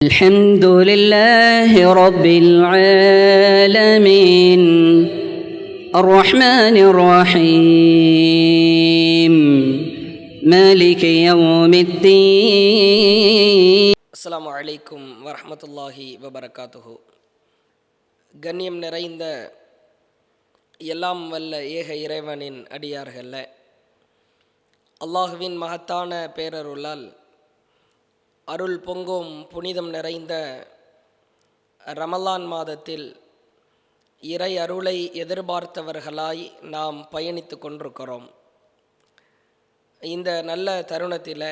الحمد لله رب العالمين الرحمن الرحيم مالك يوم الدين அஸ்ஸலாமு அலைக்கும் வரஹ்மத்துல்லாஹி வபரகாத்துஹு கண்ணியம் நிறைந்த எல்லாம் வல்ல ஏக இறைவனின் அடியார்கள அல்லாஹுவின் மகத்தான பேரருளால் அருள் பொங்கும் புனிதம் நிறைந்த ரமலான் மாதத்தில் இறை அருளை எதிர்பார்த்தவர்களாய் நாம் பயணித்து கொண்டிருக்கிறோம். இந்த நல்ல தருணத்தில்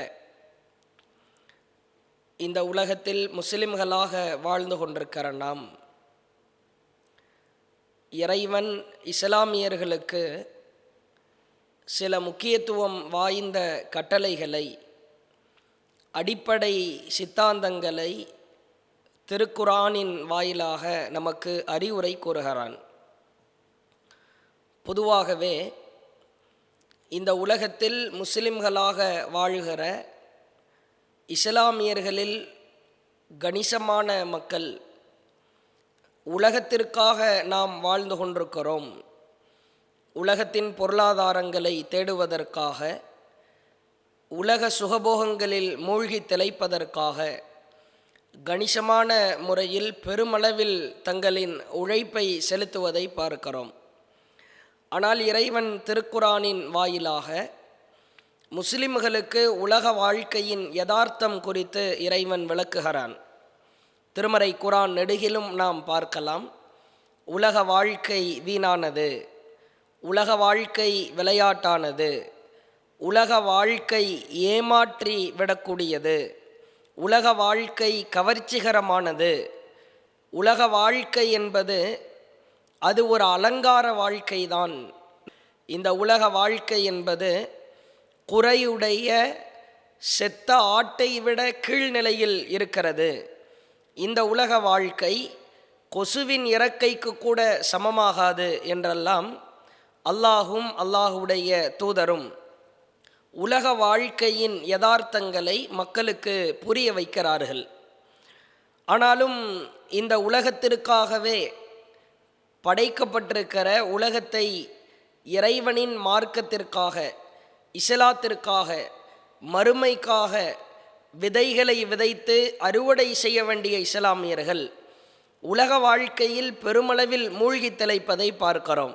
இந்த உலகத்தில் முஸ்லிம்களாக வாழ்ந்து கொண்டிருக்கிற நாம் இறைவன் இஸ்லாமியர்களுக்கு சில முக்கியத்துவம் வாய்ந்த கட்டளைகளை அடிப்படை சித்தாந்தங்களை திருக்குரானின் வாயிலாக நமக்கு அறிவுரை கூறுகிறான். பொதுவாகவே இந்த உலகத்தில் முஸ்லிம்களாக வாழுகிற இஸ்லாமியர்களில் கணிசமான மக்கள் உலகத்திற்காக நாம் வாழ்ந்து கொண்டிருக்கிறோம். உலகத்தின் பொருளாதாரங்களை தேடுவதற்காக உலக சுகபோகங்களில் மூழ்கி திளைப்பதற்காக கணிசமான முறையில் பெருமளவில் தங்களின் உழைப்பை செலுத்துவதை பார்க்கிறோம். ஆனால் இறைவன் திருக்குரானின் வாயிலாக முஸ்லிம்களுக்கு உலக வாழ்க்கையின் யதார்த்தம் குறித்து இறைவன் விளக்குகிறான். திருமறை குரான் நெடுகிலும் நாம் பார்க்கலாம் உலக வாழ்க்கை வீணானது உலக வாழ்க்கை விளையாட்டானது உலக வாழ்க்கை ஏமாற்றி விடக்கூடியது. உலக வாழ்க்கை கவர்ச்சிகரமானது. உலக வாழ்க்கை என்பது அது ஒரு அலங்கார வாழ்க்கைதான். இந்த உலக வாழ்க்கை என்பது குறையுடைய செத்த ஆட்டை விட கீழ்நிலையில் இருக்கிறது. இந்த உலக வாழ்க்கை கொசுவின் இறக்கைக்கு கூட சமமாகாது என்றெல்லாம் அல்லாஹும் அல்லாஹுடைய தூதரும் உலக வாழ்க்கையின் யதார்த்தங்களை மக்களுக்கு புரிய வைக்கிறார்கள். ஆனாலும் இந்த உலகத்திற்காகவே படைக்கப்பட்டிருக்கிற உலகத்தை இறைவனின் மார்க்கத்திற்காக இஸ்லாத்திற்காக மறுமைக்காக விதைகளை விதைத்து அறுவடை செய்ய வேண்டிய இஸ்லாமியர்கள் உலக வாழ்க்கையில் பெருமளவில் மூழ்கி திளைப்பதை பார்க்கிறோம்.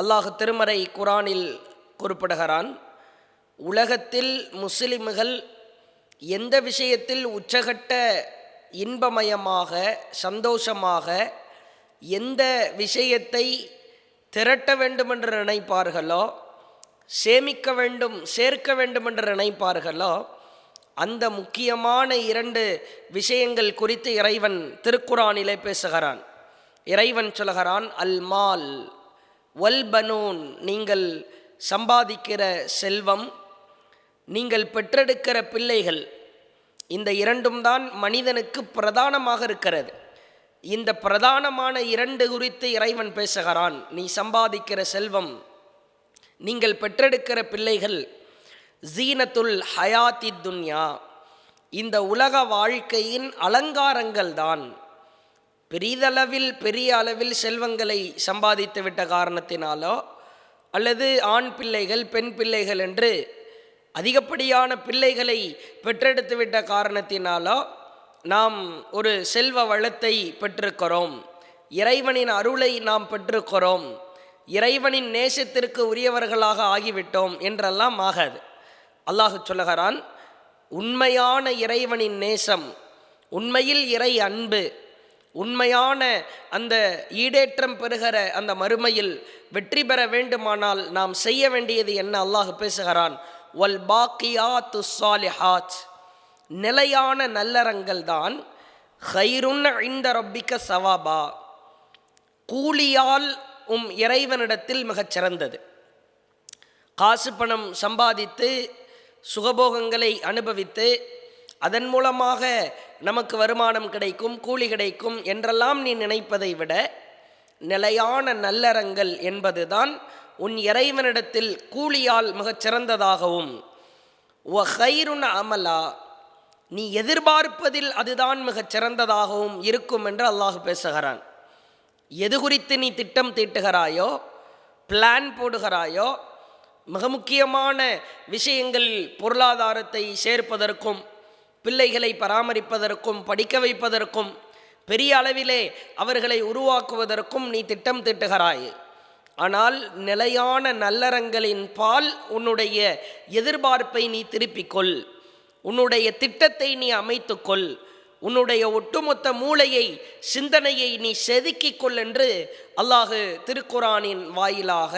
அல்லாஹ் திருமறை குரானில் குறிப்பிடுகிறான் உலகத்தில் முஸ்லிம்கள் எந்த விஷயத்தில் உச்சகட்ட இன்பமயமாக சந்தோஷமாக எந்த விஷயத்தை திரட்ட வேண்டுமென்று நினைப்பார்களோ சேமிக்க வேண்டும் சேர்க்க வேண்டுமென்று நினைப்பார்களோ அந்த முக்கியமான இரண்டு விஷயங்கள் குறித்து இறைவன் திருக்குறானிலே பேசுகிறான். இறைவன் சொல்கிறான் அல்மால் வல் பனூன் நீங்கள் சம்பாதிக்கிற செல்வம் நீங்கள் பெற்றெடுக்கிற பிள்ளைகள் இந்த இரண்டும் தான் மனிதனுக்கு பிரதானமாக இருக்கிறது. இந்த பிரதானமான இரண்டு குறித்து இறைவன் பேசுகிறான் நீ சம்பாதிக்கிற செல்வம் நீங்கள் பெற்றெடுக்கிற பிள்ளைகள் ஜீனத்துல் ஹயாத்தி துன்யா இந்த உலக வாழ்க்கையின் அலங்காரங்கள் தான். பெரிதளவில் பெரிய அளவில் செல்வங்களை சம்பாதித்து விட்ட காரணத்தினாலோ அல்லது ஆண் பிள்ளைகள் பெண் பிள்ளைகள் என்று அதிகப்படியான பிள்ளைகளை பெற்றெடுத்து விட்ட காரணத்தினாலோ நாம் ஒரு செல்வ வளத்தை பெற்றிருக்கிறோம். இறைவனின் அருளை நாம் பெற்றிருக்கிறோம். இறைவனின் நேசத்திற்கு உரியவர்களாக ஆகிவிட்டோம் என்றெல்லாம் ஆகாது. அல்லாஹு சொல்லுகிறான் உண்மையான இறைவனின் நேசம் உண்மையில் இறை அன்பு உண்மையான அந்த ஈடேற்றம் பெறுகிற அந்த மறுமையில் வெற்றி பெற வேண்டுமானால் நாம் செய்ய வேண்டியது என்ன? அல்லாஹ் பேசுகிறான் வல் பாக்கியாத்து சாலிஹாத் நிலையான நல்லறங்கள் தான் ஹைருன் இந்த ரப்பிக்க சவாபா கூலியால் உம் இறைவனிடத்தில் மிகச் சிறந்தது. காசு பணம் சம்பாதித்து சுகபோகங்களை அனுபவித்து அதன் மூலமாக நமக்கு வருமானம் கிடைக்கும் கூலி கிடைக்கும் என்றெல்லாம் நீ நினைப்பதை விட நிலையான நல்லறங்கள் என்பதுதான் உன் இறைவனிடத்தில் கூலியால் மிகச் சிறந்ததாகவும் ஒ ஹைருன் அமலா நீ எதிர்பார்ப்பதில் அதுதான் மிகச் சிறந்ததாகவும் இருக்கும் என்று அல்லாஹ் பேசுகிறான். எது குறித்து நீ திட்டம் தீட்டுகிறாயோ பிளான் போடுகிறாயோ மிக முக்கியமான விஷயங்கள் பொருளாதாரத்தை சேர்ப்பதற்கும் பிள்ளைகளை பராமரிப்பதற்கும் படிக்க வைப்பதற்கும் பெரிய அளவிலே அவர்களை உருவாக்குவதற்கும் நீ திட்டம் தீட்டுகிறாய். ஆனால் நிலையான நல்லறங்களின் பால் உன்னுடைய எதிர்பார்ப்பை நீ திருப்பிக்கொள். உன்னுடைய திட்டத்தை நீ அமைத்துக்கொள். உன்னுடைய ஒட்டுமொத்த மூளையை சிந்தனையை நீ செதுக்கிக் கொள் என்று அல்லாஹு திருக்குரானின் வாயிலாக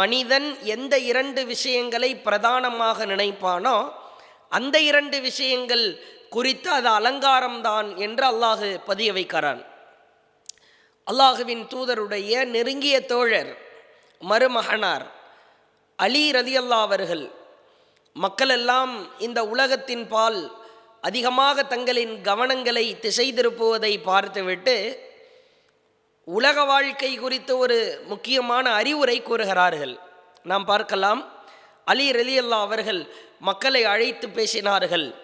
மனிதன் எந்த இரண்டு விஷயங்களை பிரதானமாக நினைப்பானோ அந்த இரண்டு விஷயங்கள் குறித்து அது அலங்காரம்தான் என்று அல்லாஹு பதிய வைக்கிறான். அல்லாஹுவின் தூதருடைய நெருங்கிய தோழர் மருமகனார் அலி ரதியல்லா அவர்கள். மக்களெல்லாம் இந்த உலகத்தின் பால் அதிகமாக தங்களின் கவனங்களை திசை திருப்புவதை பார்த்துவிட்டு உலக வாழ்க்கை குறித்து ஒரு முக்கியமான அறிவுரை கூறுகிறார்கள். நாம் பார்க்கலாம். அலி ரலியல்லா அவர்கள் மக்களை அழைத்து பேசினார்கள்.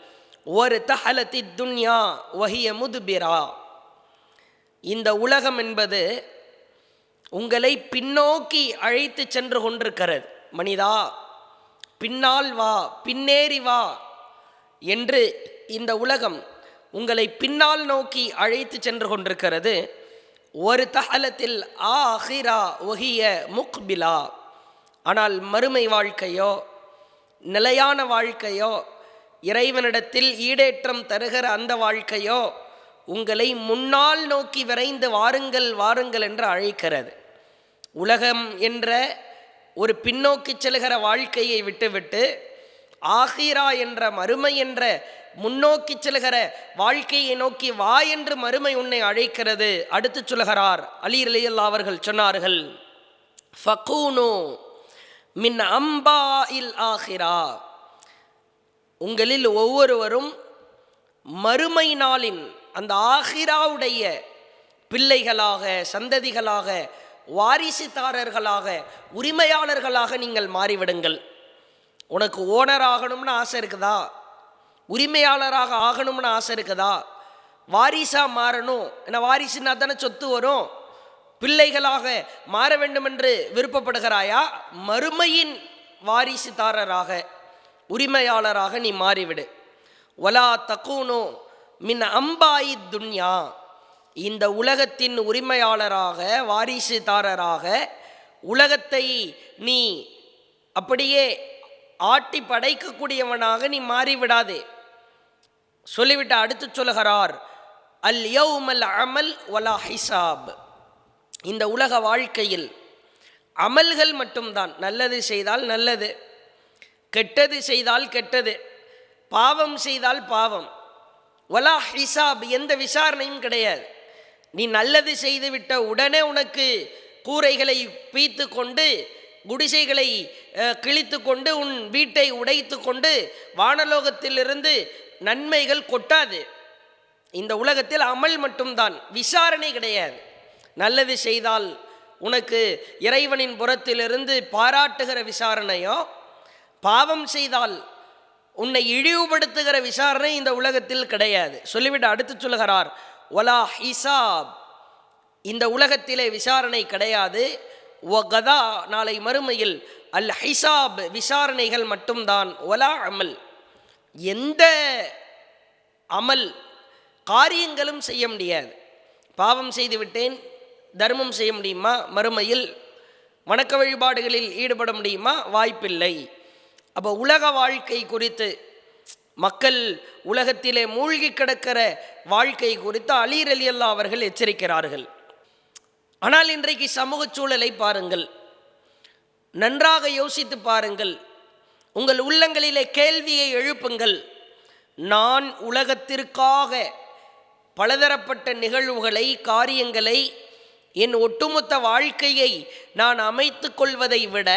ஒரு தஹலத்தி துன்யா வஹிய முதுபிரா. இந்த உலகம் என்பது உங்களை பின்னோக்கி அழைத்து சென்று கொண்டிருக்கிறது. மனிதா பின்னால் வா பின்னேறி வா என்று இந்த உலகம் உங்களை பின்னால் நோக்கி அழைத்து சென்று கொண்டிருக்கிறது. ஒரு தகலத்தில் ஆஹிரா ஒஹிய முக்பிலா. ஆனால் மறுமை வாழ்க்கையோ நிலையான வாழ்க்கையோ இறைவனிடத்தில் ஈடேற்றம் தருகிற அந்த வாழ்க்கையோ உங்களை முன்னால் நோக்கி விரைந்து வாருங்கள் வாருங்கள் என்று அழைக்கிறது. உலகம் என்ற ஒரு பின்னோக்கி செல்கிற வாழ்க்கையை விட்டுவிட்டு ஆகிரா என்ற மறுமை என்ற முன்னோக்கி செல்கிற வாழ்க்கையை நோக்கி வா என்று மறுமை உன்னை அழைக்கிறது. அடுத்து சொல்கிறார் அலி அலியல்லா அவர்கள் சொன்னார்கள் ஃபகூனோ மின் அம்பா இல் ஆகிரா. உங்களில் ஒவ்வொருவரும் மறுமை நாளின் அந்த ஆஹிராவுடைய பிள்ளைகளாக சந்ததிகளாக வாரிசுதாரர்களாக உரிமையாளர்களாக நீங்கள் மாறிவிடுங்கள். உனக்கு ஓனர் ஆகணும்னு ஆசை இருக்குதா? உரிமையாளராக ஆகணும்னு ஆசை இருக்குதா? வாரிசாக மாறணும். ஏன்னா வாரிசுனா தானே சொத்து வரும். பிள்ளைகளாக மாற வேண்டும் என்று விருப்பப்படுகிறாயா? மறுமையின் வாரிசுதாரராக உரிமையாளராக நீ மாறிவிடு. ஒலா தக்கூனோ மின் அம்பாயி துன்யா. இந்த உலகத்தின் உரிமையாளராக வாரிசுதாரராக உலகத்தை நீ அப்படியே ஆட்டி படைக்கக்கூடியவனாக நீ மாறிவிடாதே. சொல்லிவிட்டு அடுத்து சொல்லுகிறார் அல் யௌமல் அமல் வலா ஹிசாப். இந்த உலக வாழ்க்கையில் அமல்கள் மட்டும்தான். நல்லது செய்தால் நல்லது கெட்டது செய்தால் கெட்டது பாவம் செய்தால் பாவம். வலா ஹிசாப் எந்த விசாரணையும் கிடையாது. நீ நல்லது செய்துவிட்ட உடனே உனக்கு கூரைகளை பீத்து கொண்டு குடிசைகளை கிழித்து கொண்டு உன் வீட்டை உடைத்து கொண்டு வானலோகத்திலிருந்து நன்மைகள் கொட்டாது. இந்த உலகத்தில் அமல் மட்டும்தான் விசாரணை கிடையாது. நல்லது செய்தால் உனக்கு இறைவனின் புறத்திலிருந்து பாராட்டுகிற விசாரணையோ பாவம் செய்தால் உன்னை இழிவுபடுத்துகிற விசாரணை இந்த உலகத்தில் கிடையாது. சொல்லிவிட்டு அடுத்து சொல்லுகிறார் ஒலா ஹிசாப். இந்த உலகத்திலே விசாரணை கிடையாது. ஒகதா நாளை மறுமையில் அல் ஹிசாப் விசாரணைகள் மட்டும்தான். ஒலா அமல் எந்த அமல் காரியங்களும் செய்ய முடியாது. பாவம் செய்துவிட்டேன் தர்மம் செய்ய முடியுமா? மறுமையில் வணக்க வழிபாடுகளில் ஈடுபட முடியுமா? வாய்ப்பில்லை. அப்போ உலக வாழ்க்கை குறித்து மக்கள் உலகத்திலே மூழ்கி கிடக்கிற வாழ்க்கை குறித்து அலீர் அலி அல்லா அவர்கள் எச்சரிக்கிறார்கள். ஆனால் இன்றைக்கு சமூக சூழலை பாருங்கள். நன்றாக யோசித்து பாருங்கள். உங்கள் உள்ளங்களிலே கேள்வியை எழுப்புங்கள். நான் உலகத்திற்காக பலதரப்பட்ட நிகழ்வுகளை காரியங்களை என் ஒட்டுமொத்த வாழ்க்கையை நான் அமைத்து கொள்வதை விட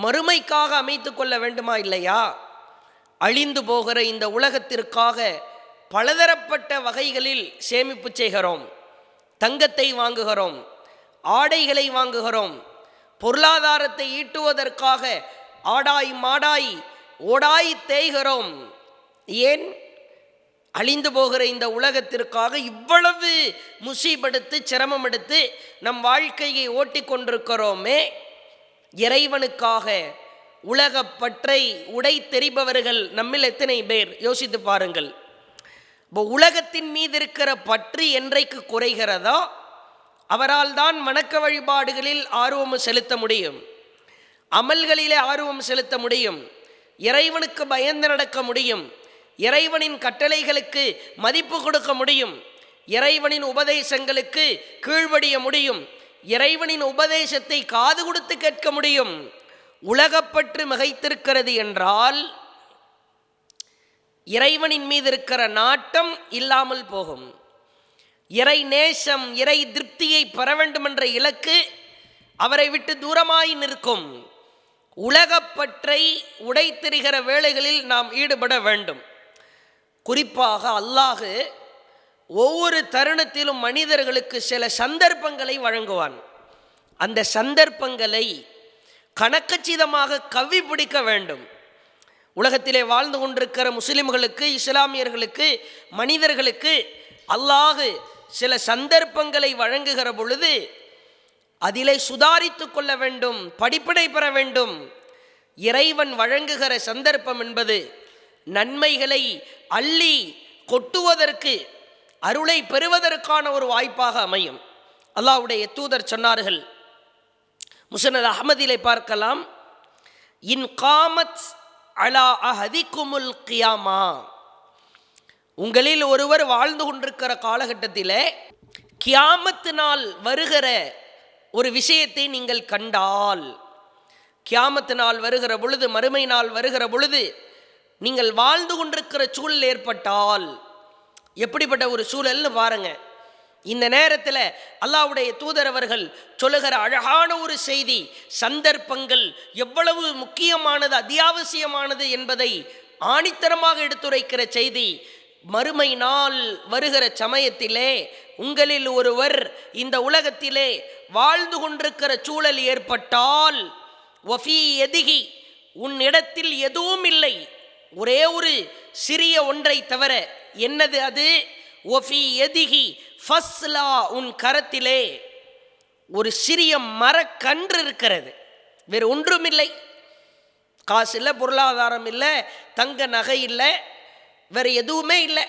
மறுமைக்காக அமைத்து கொள்ள வேண்டுமா இல்லையா? அழிந்து போகிற இந்த உலகத்திற்காக பலதரப்பட்ட வகைகளில் சேமிப்பு செய்கிறோம். தங்கத்தை வாங்குகிறோம். ஆடைகளை வாங்குகிறோம். பொருளாதாரத்தை ஈட்டுவதற்காக ஆடாய் மாடாய் ஓடாய் தேய்கிறோம். ஏன்? அழிந்து போகிற இந்த உலகத்திற்காக இவ்வளவு முசீபெடுத்து சிரமம் எடுத்து நம் வாழ்க்கையை ஓட்டி கொண்டிருக்கிறோமே. இறைவனுக்காக உலகப்பற்றை உடை தெரிபவர்கள் நம்மில் எத்தனை பேர்? யோசித்து பாருங்கள். இப்போ உலகத்தின் மீது இருக்கிற பற்று என்றைக்கு குறைகிறதோ அவரால் தான் வணக்க வழிபாடுகளில் ஆர்வம் செலுத்த முடியும். அமல்களிலே ஆர்வம் செலுத்த முடியும். இறைவனுக்கு பயந்து நடக்க முடியும். இறைவனின் கட்டளைகளுக்கு மதிப்பு கொடுக்க முடியும். இறைவனின் உபதேசங்களுக்கு கீழ்வடிய முடியும். இறைவனின் உபதேசத்தை காது கொடுத்து கேட்க முடியும். உலகப்பற்று மிகைத்திருக்கிறது என்றால் இறைவனின் மீது இருக்கிற நாட்டம் இல்லாமல் போகும். இறை நேசம் இறை திருப்தியை பெற வேண்டும் என்ற இலக்கு அவரை விட்டு தூரமாய் நிற்கும். உலகப்பற்றை உடைத்தெறிகிற வேலைகளில் நாம் ஈடுபட வேண்டும். குறிப்பாக அல்லாஹு ஒவ்வொரு தருணத்திலும் மனிதர்களுக்கு சில சந்தர்ப்பங்களை வழங்குவான். அந்த சந்தர்ப்பங்களை கணக்கச்சிதமாக கவி பிடிக்க வேண்டும். உலகத்திலே வாழ்ந்து கொண்டிருக்கிற முஸ்லிம்களுக்கு இஸ்லாமியர்களுக்கு மனிதர்களுக்கு அல்லாஹு சில சந்தர்ப்பங்களை வழங்குகிற பொழுது அதிலே சுதாரித்து கொள்ள வேண்டும் படிப்பினை பெற வேண்டும். இறைவன் வழங்குகிற சந்தர்ப்பம் என்பது நன்மைகளை அள்ளி கொட்டுவதற்கு அருளை பெறுவதற்கான ஒரு வாய்ப்பாக அமையும். அல்லாவுடைய தூதர் சொன்னார்கள் முசனத் அஹமதிலே பார்க்கலாம் இன் காமத் அலா அஹதிக்குமுல் கியாமா. உங்களில் ஒருவர் வாழ்ந்து கொண்டிருக்கிற காலகட்டத்தில் கியாமத்து நாள் வருகிற ஒரு விஷயத்தை நீங்கள் கண்டால் கியாமத்து நாள் வருகிற பொழுது மறுமை நாள் வருகிற பொழுது நீங்கள் வாழ்ந்து கொண்டிருக்கிற சூழல் ஏற்பட்டால் எப்படிப்பட்ட ஒரு சூழல்னு பாருங்க. இந்த நேரத்தில் அல்லாவுடைய தூதரவர்கள் சொல்லுகிற அழகான ஒரு செய்தி சந்தர்ப்பங்கள் எவ்வளவு முக்கியமானது அத்தியாவசியமானது என்பதை ஆணித்தரமாக எடுத்துரைக்கிற செய்தி மறுமை நாள் வருகிற சமயத்திலே உங்களில் ஒருவர் இந்த உலகத்திலே வாழ்ந்து கொண்டிருக்கிற சூழல் ஏற்பட்டால் ஒஃபி எதிகி உன்னிடத்தில் எதுவும் இல்லை. ஒரே ஒரு சிறிய ஒன்றை தவிர என்னது அது? ஒஃபி எதிகி ஃபஸ்லா உன் கரத்திலே ஒரு சிறிய மரக்கன்று இருக்கிறது. வேறு ஒன்றும் இல்லை காசு இல்லை பொருளாதாரம் இல்லை தங்க நகை இல்லை வேறு எதுவுமே இல்லை.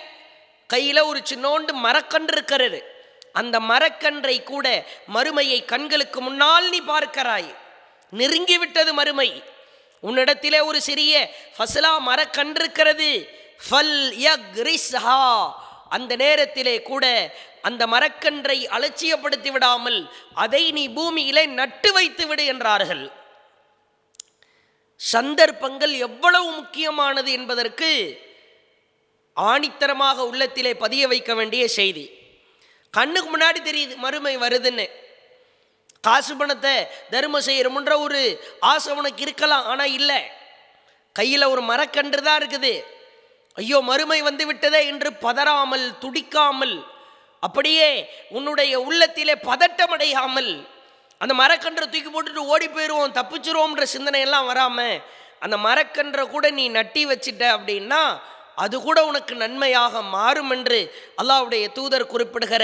கையில் ஒரு சின்னோண்டு மரக்கன்று இருக்கிறது. அந்த மரக்கன்றை கூட மறுமையை கண்களுக்கு முன்னால் நீ பார்க்கிறாய். நெருங்கி விட்டது மறுமை. உன்னிடத்திலே ஒரு சிறிய ஃபசலா மரக்கன்று இருக்கிறது. ஃபல் யக்ரிஸ்ஹா அந்த நேரத்திலே கூட அந்த மரக்கன்றை அலட்சியப்படுத்தி விடாமல் அதை நீ பூமியிலே நட்டு வைத்து விடு என்றார்கள். சந்தர்ப்பங்கள் எவ்வளவு முக்கியமானது என்பதற்கு ஆணித்தரமாக உள்ளத்திலே பதிய வைக்க வேண்டிய செய்தி. கண்ணுக்கு முன்னாடி தெரியுது மறுமை வருதுன்னு. காசு பணத்தை தர்மம் செய்கிறோம்ன்ற ஒரு ஆசை உனக்கு இருக்கலாம் ஆனால் இல்லை. கையில் ஒரு மரக்கன்று தான் இருக்குது. ஐயோ மறுமை வந்து விட்டதே என்று பதறாமல் துடிக்காமல் அப்படியே உன்னுடைய உள்ளத்திலே பதட்டமடையாமல் அந்த மரக்கன்றை தூக்கி போட்டுட்டு ஓடி போயிடுவோம் தப்பிச்சிருவோம்ன்ற சிந்தனை எல்லாம் வராமல் அந்த மரக்கன்றை கூட நீ நட்டி வச்சிட்ட அப்படின்னா அது கூட உனக்கு நன்மையாக மாறும் என்று அல்லாவுடைய தூதர் குறிப்பிடுகிற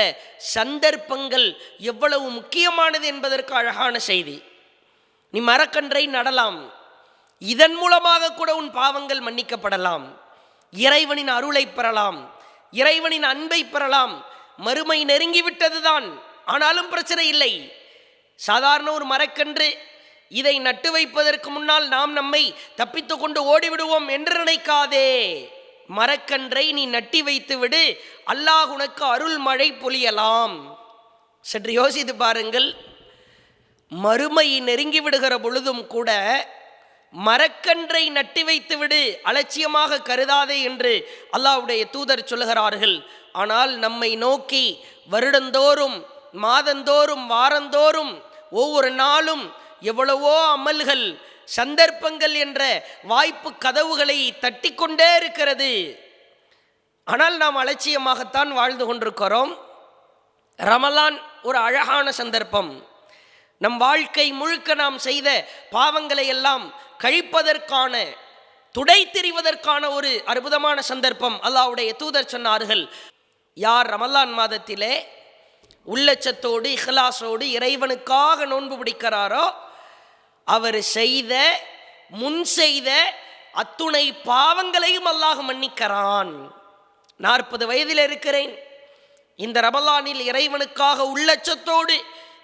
சந்தர்ப்பங்கள் எவ்வளவு முக்கியமானது என்பதற்கு அழகான செய்தி. நீ மரக்கன்றை நடலாம். இதன் மூலமாக கூட உன் பாவங்கள் மன்னிக்கப்படலாம். இறைவனின் அருளை பெறலாம். இறைவனின் அன்பை பெறலாம். மறுமை நெருங்கிவிட்டதுதான். ஆனாலும் பிரச்சனை இல்லை. சாதாரண ஒரு மரக்கன்று இதை நட்டு வைப்பதற்கு முன்னால் நாம் நம்மை தப்பித்து கொண்டு ஓடிவிடுவோம் என்று நினைக்காதே. மரக்கன்றை நீ நட்டி வைத்து விடு அல்லாஹ் உனக்கு அருள் மழை பொழியலாம். சற்று யோசித்து பாருங்கள். மறுமை நெருங்கி விடுகிற பொழுதும் கூட மரக்கன்றை நட்டி வைத்து விடு அலட்சியமாக கருதாதே என்று அல்லாஹ்வுடைய தூதர் சொல்லுகிறார்கள். ஆனால் நம்மை நோக்கி வருடந்தோறும் மாதந்தோறும் வாரந்தோறும் ஒவ்வொரு நாளும் எவ்வளவோ அமல்கள் சந்தர்ப்பங்கள் என்ற வாய்ப்பு கதவுகளை தட்டிக்கொண்டே இருக்கிறது. ஆனால் நாம் அலட்சியமாகத்தான் வாழ்ந்து கொண்டிருக்கிறோம். ரமலான் ஒரு அழகான சந்தர்ப்பம். நம் வாழ்க்கை முழுக்க நாம் செய்த பாவங்களை எல்லாம் கழிப்பதற்கான துடை தெரிவதற்கான ஒரு அற்புதமான சந்தர்ப்பம் அல்லாவுடைய தூதர் சொன்னார்கள். யார் ரமலான் மாதத்திலே உள்ளச்சத்தோடு இஹ்லாஸோடு இறைவனுக்காக நோன்பு பிடிக்கிறாரோ அவர் செய்த முன் செய்த அத்துணை பாவங்களையும் அல்லாஹ் மன்னிக்கிறான். நாற்பது வயதில் இருக்கிறேன். இந்த ரமலானில் இறைவனுக்காக உள்ளச்சத்தோடு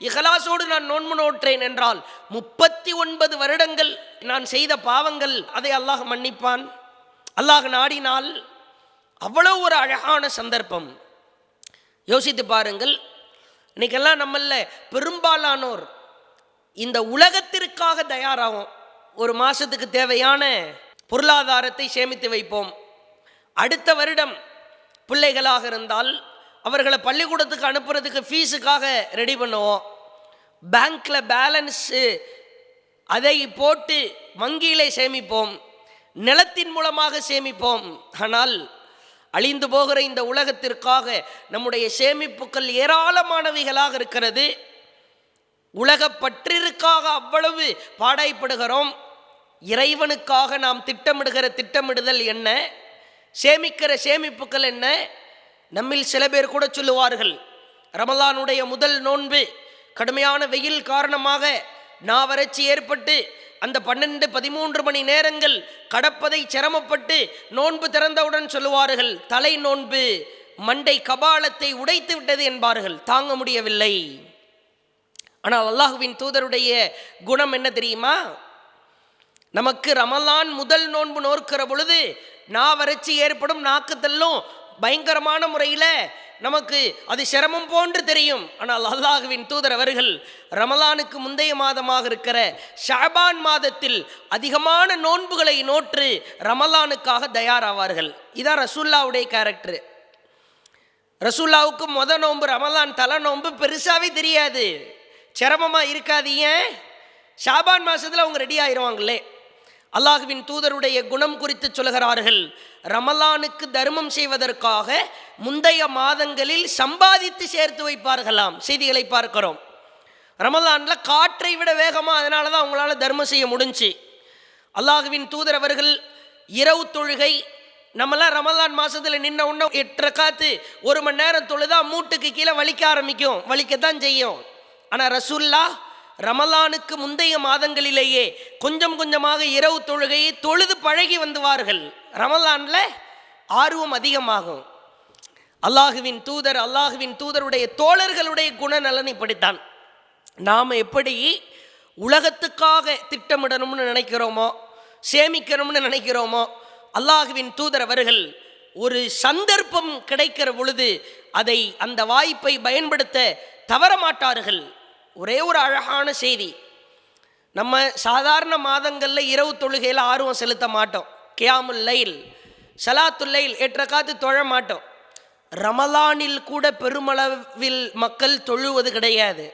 இகலாசோடு நான் நோன்பு நோற்றேன் என்றால் முப்பத்தி ஒன்பது வருடங்கள் நான் செய்த பாவங்கள் அதை அல்லாஹ் மன்னிப்பான். அல்லாஹ் நாடினால் அவ்வளோ ஒரு அழகான சந்தர்ப்பம். யோசித்து பாருங்கள் இன்னைக்கெல்லாம் நம்மள பெரும்பாலானோர் இந்த உலகத்திற்காக தயாராகும். ஒரு மாதத்துக்கு தேவையான பொருளாதாரத்தை சேமித்து வைப்போம். அடுத்த வருடம் பிள்ளைகளாக இருந்தால் அவர்களை பள்ளிக்கூடத்துக்கு அனுப்புறதுக்கு ஃபீஸுக்காக ரெடி பண்ணுவோம். பேங்க்ல பேலன்ஸு அதை போட்டு வங்கியிலே சேமிப்போம். நிலத்தின் மூலமாக சேமிப்போம். ஆனால் அழிந்து போகிற இந்த உலகத்திற்காக நம்முடைய சேமிப்புகள் ஏராளமானவைகளாக இருக்கிறது. உலக பற்றிற்காக அவ்வளவு பாடாய்ப்படுகிறோம். இறைவனுக்காக நாம் திட்டமிடுகிற திட்டமிடுதல் என்ன? சேமிக்கிற சேமிப்புகள் என்ன? நம்மில் சில பேர் கூட சொல்லுவார்கள் ரமலானுடைய முதல் நோன்பு கடுமையான வெயில் காரணமாக நாவறட்சி ஏற்பட்டு அந்த பன்னெண்டு பதிமூன்று மணி நேரங்கள் கடப்பதை சிரமப்பட்டு நோன்பு திறந்தவுடன் சொல்லுவார்கள் தலை நோன்பு மண்டை கபாலத்தை உடைத்து விட்டது என்பார்கள். தாங்க முடியவில்லை. ஆனால் அல்லாஹுவின் தூதருடைய குணம் என்ன தெரியுமா? நமக்கு ரமலான் முதல் நோன்பு நோக்கிற பொழுது நாவறட்சி ஏற்படும் நாக்குத்தல்லும் பயங்கரமான முறையில் நமக்கு அது சிரமம் போன்று தெரியும். ஆனால் அல்லாஹுவின் தூதர் அவர்கள் ரமலானுக்கு முந்தைய மாதமாக இருக்கிற ஷாபான் மாதத்தில் அதிகமான நோன்புகளை நோற்று ரமலானுக்காக தயாராவார்கள். இதான் ரசூல்லாவுடைய கேரக்டர் ரசூல்லாவுக்கு மொத நோன்பு ரமலான் தலை நோன்பு பெருசாகவே தெரியாது. சிரமமாக இருக்காது ஏன் ஷாபான் மாதத்தில் அவங்க ரெடி ஆயிடுவாங்களே அல்லாஹுவின் தூதருடைய குணம் குறித்து சொல்கிறார்கள் ரமலானுக்கு தர்மம் செய்வதற்காக முந்தைய மாதங்களில் சம்பாதித்து சேர்த்து வைப்பார்களாம். செய்திகளை பார்க்கிறோம். ரமலானில் காற்றை விட வேகமாக அதனால தான் அவங்களால தர்மம் செய்ய முடிஞ்சு. அல்லாஹுவின் தூதர் அவர்கள் இரவு தொழுகை நம்மலாம் ரமலான் மாதத்தில் நின்ன உடனே எட்டரை காத்து ஒரு மணி நேரம் தொழுதா மூட்டுக்கு கீழே வலிக்க ஆரம்பிக்கும். வலிக்கத்தான் செய்யும். ஆனால் ரசூல்லா ரமலானுக்கு முந்தைய மாதங்களிலேயே கொஞ்சம் கொஞ்சமாக இரவு தொழுகையை தொழுது பழகி வந்துவார்கள். ரமலானில் ஆர்வம் அதிகமாகும். அல்லாஹுவின் தூதர் அல்லாஹுவின் தூதருடைய தோழர்களுடைய குணநலன் இப்படித்தான். நாம் எப்படி உலகத்துக்காக திட்டமிடணும்னு நினைக்கிறோமோ சேமிக்கணும்னு நினைக்கிறோமோ அல்லாஹுவின் தூதர் அவர்கள் ஒரு சந்தர்ப்பம் கிடைக்கிற பொழுது அதை அந்த வாய்ப்பை பயன்படுத்த தவறமாட்டார்கள். ஒரே ஒரு அழகான செய்தி. நம்ம சாதாரண மாதங்களில் இரவு தொழுகையில் ஆர்வம் செலுத்த மாட்டோம். கியாமுல் லைல் சலாத்துல் லைல் எட்ட காத்து தொழ மாட்டோம். ரமலானில் கூட பெருமளவில் மக்கள் தொழுவது கிடையாது.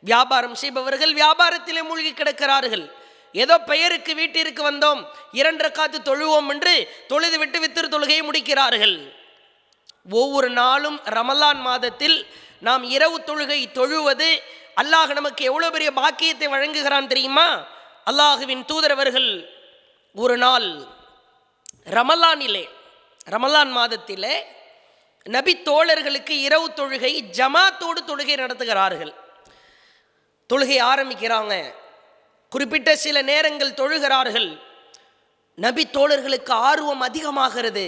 வியாபாரம் செய்பவர்கள் வியாபாரத்திலே மூழ்கி கிடக்கிறார்கள். ஏதோ பெயருக்கு வீட்டிற்கு வந்தோம் இரண்டு காத்து தொழுவோம் என்று தொழுது விட்டு வித்திரு தொழுகையை முடிக்கிறார்கள். ஒவ்வொரு நாளும் ரமலான் மாதத்தில் நாம் இரவு தொழுகை தொழுவது அல்லாஹ் நமக்கு எவ்வளோ பெரிய பாக்கியத்தை வழங்குகிறான் தெரியுமா? அல்லாஹுவின் தூதரவர்கள் ஒரு நாள் ரமலானிலே ரமலான் மாதத்திலே நபி தோழர்களுக்கு இரவு தொழுகை ஜமாத்தோடு தொழுகை நடத்துகிறார்கள். தொழுகை ஆரம்பிக்கிறாங்க. குறிப்பிட்ட சில நேரங்கள் தொழுகிறார்கள். நபி தோழர்களுக்கு ஆர்வம் அதிகமாகிறது.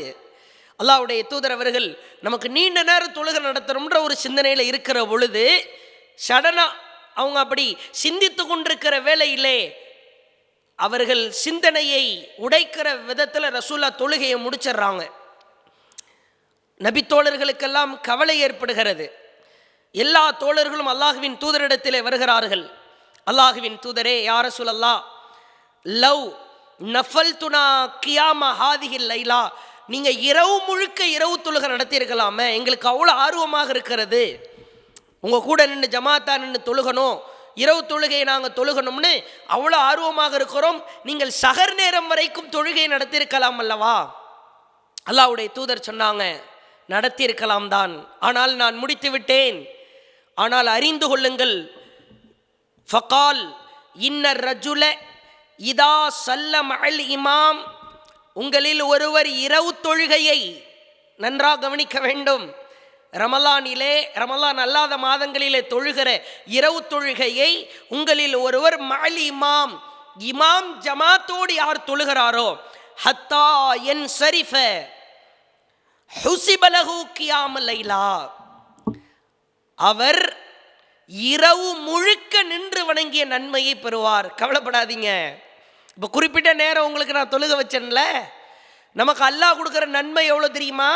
அல்லாவுடைய தூதரவர்கள் நமக்கு நீண்ட நேரம் தொழுகை நடத்தணும்ன்ற ஒரு சிந்தனையில் இருக்கிற பொழுது சடனா அவங்க அப்படி சிந்தித்து கொண்டிருக்கிற வேலையிலே அவர்கள் சிந்தனையை உடைக்கிற விதத்தில் ரசூல்லா தொழுகையை முடிச்சிடுறாங்க. நபி தோழர்களுக்கெல்லாம் கவலை ஏற்படுகிறது. எல்லா தோழர்களும் அல்லாஹுவின் தூதரிடத்திலே வருகிறார்கள். அல்லாஹுவின் தூதரே யார சொல்லல்லா லவ் நஃபல் துனா கியாமா ஹாதிகில் லைலா நீங்கள் இரவு முழுக்க இரவு தொழுகை நடத்தியிருக்கலாமே எங்களுக்கு அவ்வளோ ஆர்வமாக இருக்கிறது. உங்க கூட நின்று ஜமாத்தா நின்று தொழுகணும். இரவு தொழுகையை நாங்கள் தொழுகணும்னு அவ்வளோ ஆர்வமாக இருக்கிறோம். நீங்கள் சகர் நேரம் வரைக்கும் தொழுகை நடத்தியிருக்கலாம் அல்லவா? அல்லாவுடைய தூதர் சொன்னாங்க நடத்தியிருக்கலாம் தான். ஆனால் நான் முடித்து விட்டேன். ஆனால் அறிந்து கொள்ளுங்கள். ஃபகால் இன்னர் ரஜுல இதா சல்லம் அல் இமாம். உங்களில் ஒருவர் இரவு தொழுகையை நன்றாக கவனிக்க வேண்டும். ரமலானிலே ரமலான் அல்லாத மாதங்களிலே தொழுகிற இரவு தொழுகையை உங்களில் ஒருவர் மல் இமாம் இமாம் ஜமாத்தோடு யார் தொழுகிறாரோ? ஹத்தா என் சரிஃப ஹுசிபலகு கியாமல் லைலா. அவர் இரவு முழுக்க நின்று வணங்கிய நன்மையை பெறுவார். கவலைப்படாதீங்க. இப்போ குறிப்பிட்ட நேரம் உங்களுக்கு நான் தொழுக வச்சேன்ல. நமக்கு அல்லாஹ் கொடுக்குற நன்மை எவ்வளோ தெரியுமா?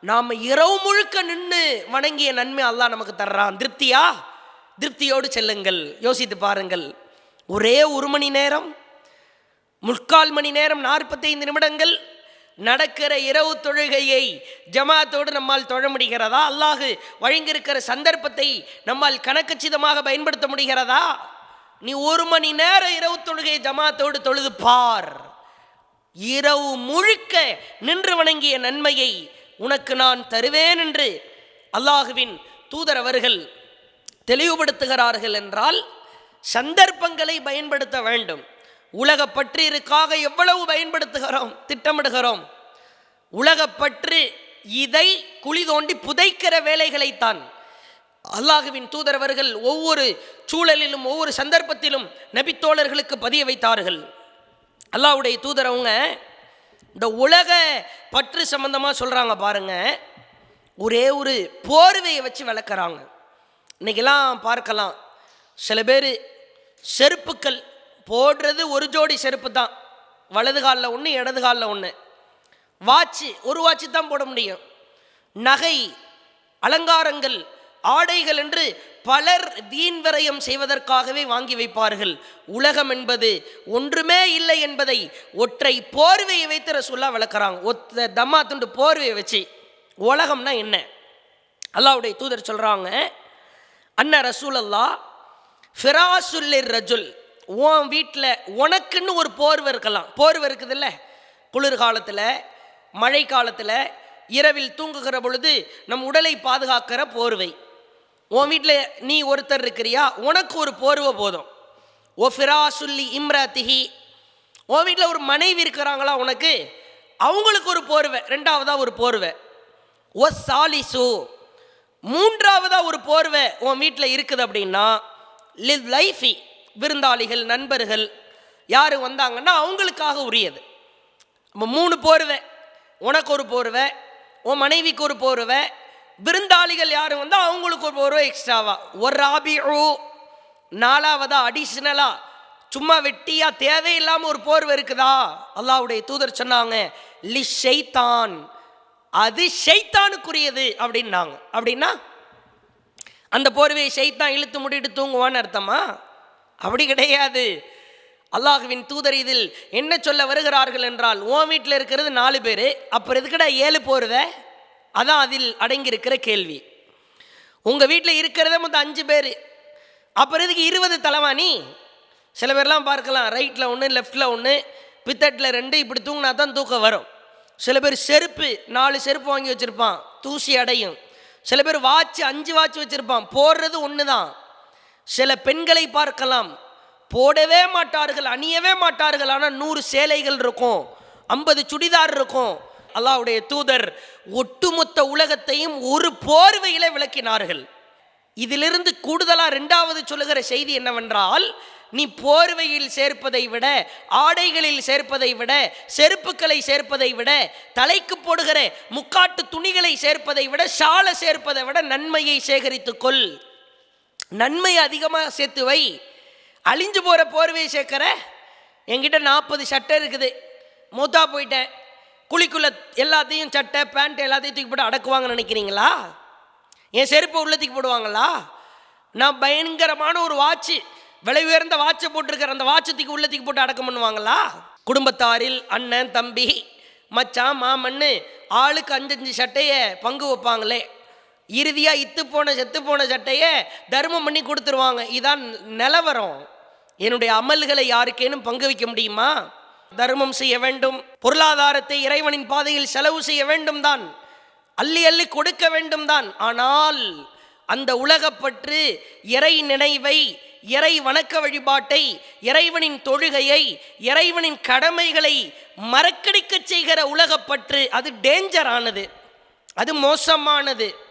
நாம் இரவு முழுக்க நின்று வணங்கிய நன்மை அல்லாஹ் நமக்கு தர்றான். திருப்தியா? திருப்தியோடு செல்லுங்கள். யோசித்து பாருங்கள். ஒரே ஒரு மணி நேரம் முக்கால் மணி நேரம் நாற்பத்தைந்து நிமிடங்கள் நடக்கிற இரவு தொழுகையை ஜமாத்தோடு நம்மால் தொழ முடிகிறதா? அல்லாஹு வழங்கியிருக்கிற சந்தர்ப்பத்தை நம்மால் கணக்கச்சிதமாக பயன்படுத்த முடிகிறதா? நீ ஒரு மணி நேரம் இரவு தொழுகையை ஜமாத்தோடு தொழுது பார். இரவு முழுக்க நின்று வணங்கிய நன்மையை உனக்கு நான் தருவேன் என்று அல்லாஹுவின் தூதர் அவர்கள் தெளிவுபடுத்துகிறார்கள் என்றால் சந்தர்ப்பங்களை பயன்படுத்த வேண்டும். உலக பற்றிற்காக எவ்வளவு பயன்படுத்துகிறோம் திட்டமிடுகிறோம்? உலகப்பற்று இதை குழி தோண்டி புதைக்கிற வேலைகளைத்தான் அல்லாஹுவின் தூதரவர்கள் ஒவ்வொரு சூழலிலும் ஒவ்வொரு சந்தர்ப்பத்திலும் நபித்தோழர்களுக்கு பதிய வைத்தார்கள். அல்லாஹுடைய தூதரவங்க இந்த உலக பற்று சம்பந்தமாக சொல்கிறாங்க பாருங்க. ஒரே ஒரு போர்வையை வச்சு விளக்குறாங்க. இன்னைக்கெல்லாம் பார்க்கலாம். சில பேர் செருப்புக்கள் போடுறது ஒரு ஜோடி செருப்பு தான். வலது காலில் ஒன்று இடது காலில் ஒன்று வாட்சு ஒரு வாட்சு தான் போட முடியும். நகை அலங்காரங்கள் ஆடைகள் என்று பலர் வீண் விரயம் செய்வதற்காகவே வாங்கி வைப்பார்கள். உலகம் என்பது ஒன்றுமே இல்லை என்பதை ஒற்றை போர்வையை வைத்து ரசூல்லா விளக்குறாங்க. ஒத்த தம்மா துண்டு போர்வையை வச்சு. உலகம்னா என்ன? அல்லாவுடைய தூதர் சொல்கிறாங்க அண்ணா ரசூல் அல்லா ஃபிராசுல்லிர் ரஜுல் உன் வீட்டில் உனக்குன்னு ஒரு போர்வை இருக்கலாம். போர்வை இருக்குதுல்ல? குளிர்காலத்தில் மழை காலத்தில் இரவில் தூங்குகிற பொழுது நம் உடலை பாதுகாக்கிற போர்வை. உன் வீட்டில் நீ ஒருத்தர் இருக்கிறியா? உனக்கு ஒரு போர்வை போதும். ஓ ஃபிராசுல்லி இம்ராத்திஹி. உன் வீட்டில் ஒரு மனைவி இருக்கிறாங்களா உனக்கு? அவங்களுக்கு ஒரு போர்வை ரெண்டாவதாக ஒரு போர்வை. ஓ சாலிசு. மூன்றாவதாக ஒரு போர்வை உன் வீட்டில் இருக்குது அப்படின்னா லிவ் லைஃபி விருந்தாளிகள் நண்பர்கள் யார் வந்தாங்கன்னா அவங்களுக்காக உரியது. நம்ம மூணு போர்வை. உனக்கு ஒரு போர்வை உன் மனைவிக்கு ஒரு போர்வை விருந்தாளிகள் யாரும் வந்தால் அவங்களுக்கு ஒரு ரூபா எக்ஸ்ட்ராவா? ஒரு ரூ நாலாவதா அடிஷ்னலாக சும்மா வெட்டியா தேவையில்லாமல் ஒரு போர்வை இருக்குதா? அல்லாவுடைய தூதர் சொன்னாங்க லி ஷைத்தான் அது ஷைத்தானுக்குரியது அப்படின்னாங்க. அப்படின்னா அந்த போர்வையை ஷைத்தான் இழுத்து முடிட்டு தூங்குவான்னு அர்த்தமா? அப்படி கிடையாது. அல்லாஹுவின் தூதர் இதில் என்ன சொல்ல வருகிறார்கள் என்றால் ஓ வீட்டில் இருக்கிறது நாலு பேர் அப்புறம் எதுக்கடா ஏழு போர்வை? அதான் அதில் அடங்கியிருக்கிற கேள்வி. உங்கள் வீட்டில் இருக்கிறதே மொத்தம் அஞ்சு பேர். அப்புறம் இதுக்கு இருபது தலைவாணி? சில பேர்லாம் பார்க்கலாம் ரைட்டில் ஒன்று லெஃப்டில் ஒன்று பித்தட்டில் ரெண்டு இப்படி தூங்கினா தான் தூக்கம் வரும். சில பேர் செருப்பு நாலு செருப்பு வாங்கி வச்சுருப்பான் தூசி அடையும். சில பேர் வாட்ச் அஞ்சு வாட்ச் வச்சுருப்பான் போடுறது ஒன்று தான் சில பெண்களை பார்க்கலாம் போடவே மாட்டார்கள் அணியவே மாட்டார்கள் ஆனால் நூறு சேலைகள் இருக்கும் ஐம்பது சுடிதார் இருக்கும் அல்லாவுடைய தூதர் ஒட்டுமொத்த உலகத்தையும் ஒரு போர்வையில விளக்கினார்கள். இதிலிருந்து கூடுதலாக ரெண்டாவது சொல்லுகிற செய்தி என்னவென்றால் நீ போர்வையில் சேர்ப்பதை விட ஆடைகளில் சேர்ப்பதை விட செருப்புக்களை சேர்ப்பதை விட தலைக்கு போடுகிற முக்காட்டு துணிகளை சேர்ப்பதை விட ஷாலை சேர்ப்பதை விட நன்மையை சேகரித்துக் கொள். நன்மை அதிகமாக சேர்த்து வை. அழிஞ்சு போகிற போர்வையை சேர்க்கிற? என்கிட்ட நாற்பது சட்டை இருக்குது. மூத்தா போயிட்டேன். குழிக்குள்ள எல்லாத்தையும் சட்டை பேண்ட் எல்லாத்தையும் தூக்கி போட்டு அடக்குவாங்கன்னு நினைக்கிறீங்களா? என் செருப்பை உள்ள தூக்கி போடுவாங்களா? நான் பயங்கரமான ஒரு வாட்சு விலை உயர்ந்த வாட்சை போட்டிருக்கிற அந்த வாட்சை தூக்கி உள்ள தூக்கி போட்டு அடக்கம் பண்ணுவாங்களா? குடும்பத்தாரில் அண்ணன் தம்பி மச்சான் மாமன்னு ஆளுக்கு அஞ்சஞ்சு சட்டையை பங்கு வைப்பாங்களே. இறுதியாக இத்து போன செத்து போன சட்டையை தர்மம் பண்ணி கொடுத்துருவாங்க. இதான் நிலவரம். என்னுடைய அமல்களை யாருக்கேனும் பங்கு வைக்க முடியுமா? தர்மம் செய்ய வேண்டும். பொருளாதாரத்தை இறைவனின் பாதையில் செலவு செய்ய வேண்டும் தான். அள்ளி அள்ளி கொடுக்க வேண்டும் தான். ஆனால் அந்த உலகப்பற்று இறை நினைவை இறை வணக்க வழிபாட்டை இறைவனின் தொழுகையை இறைவனின் கடமைகளை மறக்கடிக்க செய்கிற உலகப்பற்று அது டேஞ்சரானது. அது மோசமானது.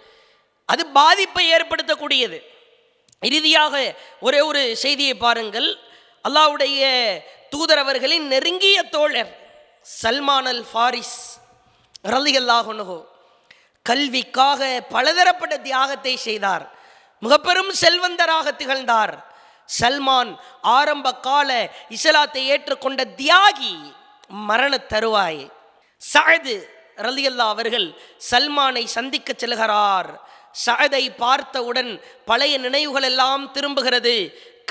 அது பாதிப்பை ஏற்படுத்தக்கூடியது. இறுதியாக ஒரே ஒரு செய்தியை பாருங்கள். அல்லாஹ்வுடைய தூதரவர்களின் நெருங்கிய தோழர் சல்மான் அல் ஃபாரிஸ் ரலியல்லாஹுனுஹு கல்விக்காக பலதரப்பட்ட தியாகத்தை செய்தார். மிகப்பெரும் செல்வந்தராக திகழ்ந்தார். சல்மான் ஆரம்ப கால இஸ்லாத்தை ஏற்றுக்கொண்ட தியாகி மரண தருவாய். சஅது ரலியல்லா அவர்கள் சல்மானை சந்திக்க செல்கிறார். சகதை பார்த்தவுடன் பழைய நினைவுகள் எல்லாம் திரும்புகிறது.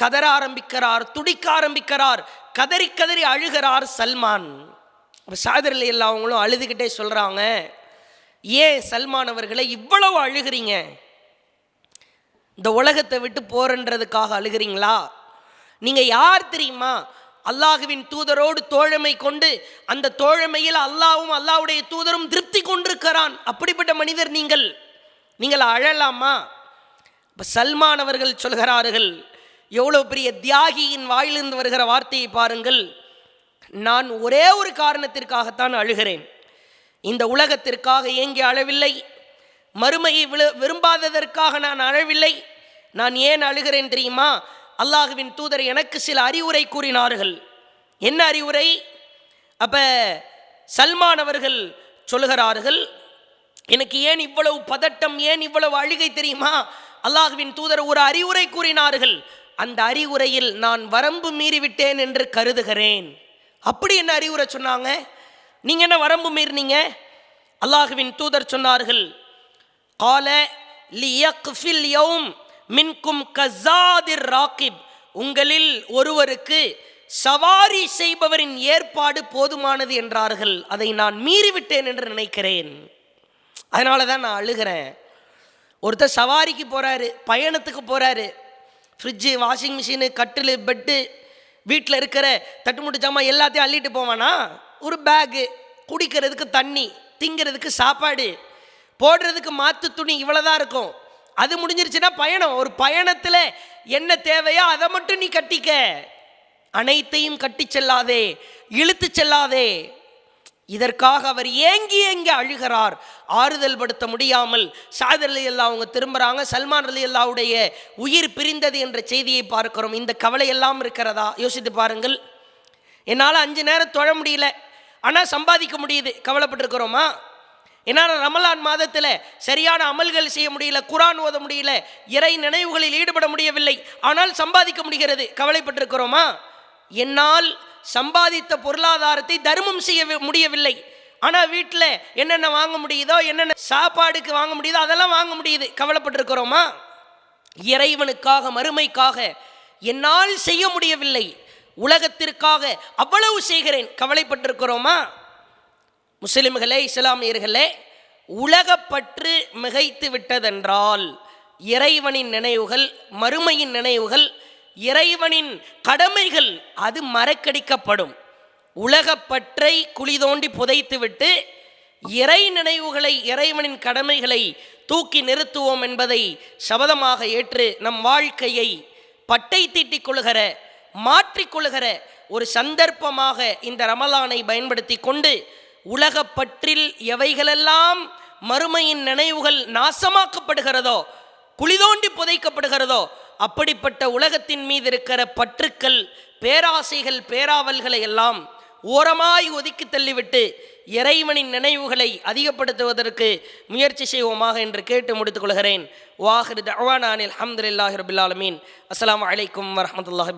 கதற ஆரம்பிக்கிறார் துடிக்க ஆரம்பிக்கிறார் கதறி கதறி அழுகிறார் சல்மான். சாதரில் சாதர் அல்லா அவங்களும் அழுதுகிட்டே சொல்கிறாங்க ஏன் சல்மான் அவர்களை இவ்வளவு அழுகிறீங்க? இந்த உலகத்தை விட்டு போறன்றதுக்காக அழுகிறீங்களா? நீங்கள் யார் தெரியுமா? அல்லாஹுவின் தூதரோடு தோழமை கொண்டு அந்த தோழமையில் அல்லாவும் அல்லாஹ்வுடைய தூதரும் திருப்தி கொண்டிருக்கிறான். அப்படிப்பட்ட மனிதர் நீங்கள். நீங்கள் அழலாமா? இப்போ சல்மான் அவர்கள் சொல்கிறார்கள் எவ்வளோ பெரிய தியாகியின் வாயிலிருந்து வருகிற வார்த்தையை பாருங்கள். நான் ஒரே ஒரு காரணத்திற்காகத்தான் அழுகிறேன். இந்த உலகத்திற்காக ஏங்கி அழவில்லை. மறுமையை விழு விரும்பாததற்காக நான் அழவில்லை. நான் ஏன் அழுகிறேன் தெரியுமா? அல்லாஹுவின் தூதர் எனக்கு சில அறிவுரை கூறினார்கள். என்ன அறிவுரை? அப்ப சல்மான் அவர்கள் சொல்லுகிறார்கள் எனக்கு ஏன் இவ்வளவு பதட்டம் ஏன் இவ்வளவு அழுகை தெரியுமா? அல்லாஹுவின் தூதர் ஒரு அறிவுரை கூறினார்கள். அந்த அறிவுரையில் நான் வரம்பு மீறிவிட்டேன் என்று கருதுகிறேன். அப்படி என்ன அறிவுரை சொன்னாங்க? நீங்கள் என்ன வரம்பு மீறினீங்க? அல்லாஹுவின் தூதர் சொன்னார்கள் கால லியக்ஃபில் யௌம் மின்கும் கஸாதிர் ராக்கிப். உங்களில் ஒருவருக்கு சவாரி செய்பவரின் ஏற்பாடு போதுமானது என்றார்கள். அதை நான் மீறிவிட்டேன் என்று நினைக்கிறேன். அதனால தான் நான் அழுகிறேன். ஒருத்தர் சவாரிக்கு போகிறாரு பயணத்துக்கு போகிறாரு ஃப்ரிட்ஜு வாஷிங் மிஷினு கட்டில் பெட்டு வீட்டில் இருக்கிற தட்டுமுட்டு ஜாமான் எல்லாத்தையும் அள்ளிட்டு போவானா? ஒரு பேகு குடிக்கிறதுக்கு தண்ணி திங்கிறதுக்கு சாப்பாடு போடுறதுக்கு மாற்று துணி இவ்வளோதான் இருக்கும். அது முடிஞ்சிருச்சுன்னா பயணம். ஒரு பயணத்தில் என்ன தேவையோ அதை மட்டும் நீ கட்டிக்க. அனைத்தையும் கட்டி செல்லாதே இழுத்து செல்லாதே. இதற்காக அவர் ஏங்கி ஏங்கி அழுகிறார். ஆறுதல் படுத்த முடியாமல் சாதர் அலி அல்லா அவங்க திரும்புகிறாங்க சல்மான் அலி அல்லாவுடைய உயிர் பிரிந்தது என்ற செய்தியை பார்க்கிறோம். இந்த கவலை எல்லாம் இருக்கிறதா? யோசித்து பாருங்கள். என்னால் அஞ்சு நேரம் தொழ முடியல. ஆனால் சம்பாதிக்க முடியுது. கவலைப்பட்டிருக்கிறோமா? என்னால் ரமலான் மாதத்தில் சரியான அமல்கள் செய்ய முடியல. குரான் ஓத முடியல. இறை நினைவுகளில் ஈடுபட முடியவில்லை. ஆனால் சம்பாதிக்க முடிகிறது. கவலைப்பட்டிருக்கிறோமா? என்னால் சம்பாதித்த பொருளாதாரத்தை தர்மம் செய்ய முடியவில்லை. ஆனால் வீட்டில் என்னென்ன வாங்க முடியுதோ என்னென்ன சாப்பாடுக்கு வாங்க முடியுதோ அதெல்லாம் வாங்க முடியுது. கவலைப்பட்டிருக்கிறோமா? இறைவனுக்காக மறுமைக்காக என்னால் செய்ய முடியவில்லை. உலகத்திற்காக அவ்வளவு செய்கிறேன். கவலைப்பட்டிருக்கிறோமா? முஸ்லிம்களே இஸ்லாமியர்களே உலகப்பற்று மிகைத்து விட்டதென்றால் இறைவனின் நினைவுகள் மறுமையின் நினைவுகள் இறைவனின் கடமைகள் அது மறக்கடிக்கப்படும். உலகப்பற்றை குழி தோண்டி புதைத்துவிட்டு இறை நினைவுகளை இறைவனின் கடமைகளை தூக்கி நிறுத்துவோம் என்பதை சபதமாக ஏற்று நம் வாழ்க்கையை பட்டை தீட்டிக் கொள்கிற மாற்றிக்கொள்கிற ஒரு சந்தர்ப்பமாக இந்த ரமலானை பயன்படுத்தி கொண்டு உலகப்பற்றில் எவைகளெல்லாம் மறுமையின் நினைவுகள் நாசமாக்கப்படுகிறதோ குளிதோண்டி புதைக்கப்படுகிறதோ அப்படிப்பட்ட உலகத்தின் மீது இருக்கிற பற்றுக்கள் பேராசைகள் பேராவல்களை எல்லாம் ஓரமாய் ஒதுக்கி தள்ளிவிட்டு இறைவனின் நினைவுகளை அதிகப்படுத்துவதற்கு முயற்சி செய்வோமாக என்று கேட்டு முடித்துக் கொள்கிறேன். வாஹிர் தவானானில் அஹமதுல்லாஹி ரபில் அஸ்லாம் வலைக்கம் அலைக்கும் வரஹ்மத்துல்லாஹி